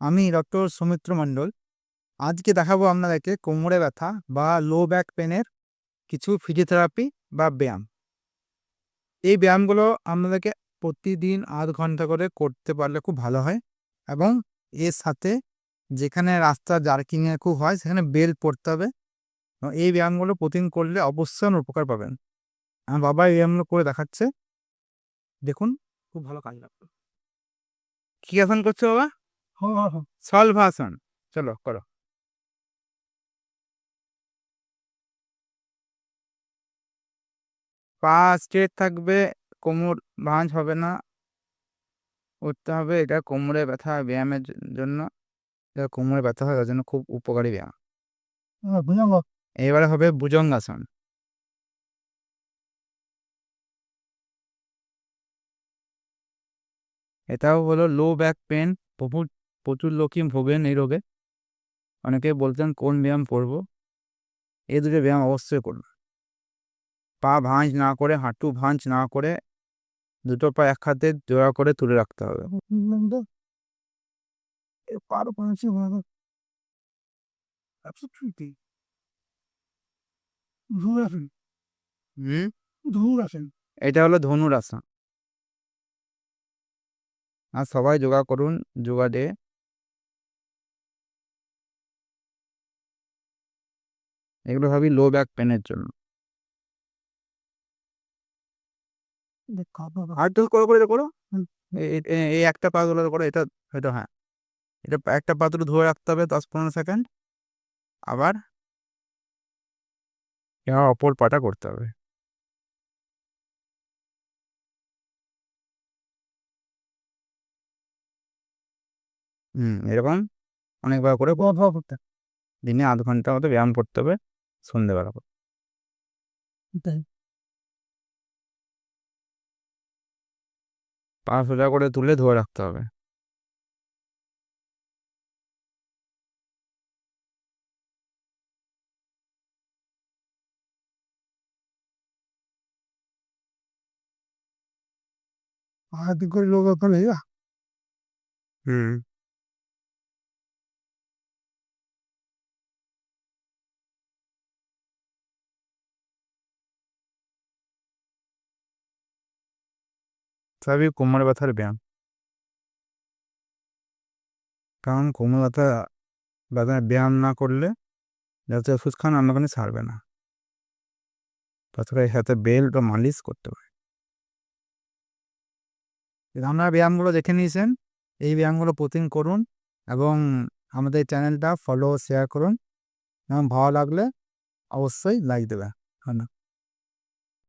আমি ডক্টর সৌমিত্র মণ্ডল। আজকে দেখাবো আপনাদেরকে কোমরে ব্যথা বা লো ব্যাক পেনের কিছু ফিজিওথেরাপি বা ব্যায়াম। এই ব্যায়ামগুলো আপনাদেরকে প্রতিদিন আধ ঘণ্টা করে করতে পারলে খুব ভালো হয় এবং এর সাথে যেখানে রাস্তা জার্কিংয়ে খুব হয় সেখানে বেল পড়তে হবে। এই ব্যায়ামগুলো প্রতিদিন করলে অবশ্যই উপকার পাবেন। আমার বাবা এই ব্যায়ামগুলো করে দেখাচ্ছে। দেখুন, খুব ভালো কাজ লাগবে কি আসন করছ বাবা? সলভাসন চলো করো পা স্ট্রেট থাকবে কোমর ভাঁজ হবে না উঠতে হবে এটা কোমরে ব্যথা ব্যায়ামের জন্য এটা কোমরে ব্যথা হয় জন্য খুব উপকারী ব্যায়াম এবারে হবে ভুজঙ্গাসন এটাও হলো লো ব্যাক পেন প্রচুর প্রচুর লোকই ভোগেন এই রোগে। অনেকে বলতেন, কোন ব্যায়াম করব? এই দুটো ব্যায়াম অবশ্যই করবে পা ভাঁজ না করে, হাঁটু ভাঁজ না করে, দুটো পা এক হাতে জোড়া করে তুলে রাখতে হবে। এটা হলো ধনুর ধনুরাসন। আর সবাই যোগা করুন, যোগা ডে। এগুলো ভাবি লো ব্যাক পেনের জন্য। আর তো করে করে করো। এই- একটা পা তোলা করো এটা এটা হ্যাঁ। এটা একটা পা ধরে রাখতে হবে দশ পনেরো সেকেন্ড আবার এবার অপর পাটা করতে হবে। হুম এরকম অনেকবার করে। দিনে আধ ঘণ্টা মতো ব্যায়াম করতে হবে। সন্ধ্যেবেলা করে পা সোজা করে তুলে ধরে রাখতে হবে हाथ कोई लोग अपन है হুম সবই কোমর ব্যথার ব্যায়াম কারণ কোমর ব্যথা ব্যথা ব্যায়াম না করলে যাতে ওষুধ খান আপনার ছাড়বে না তাছাড়া এর সাথে বেল্ট বা মালিশ করতে হবে আপনারা ব্যায়ামগুলো দেখে নিয়েছেন এই ব্যায়ামগুলো প্রতিদিন করুন এবং আমাদের চ্যানেলটা ফলো শেয়ার করুন এবং ভালো লাগলে অবশ্যই লাইক দেবে ধন্যবাদ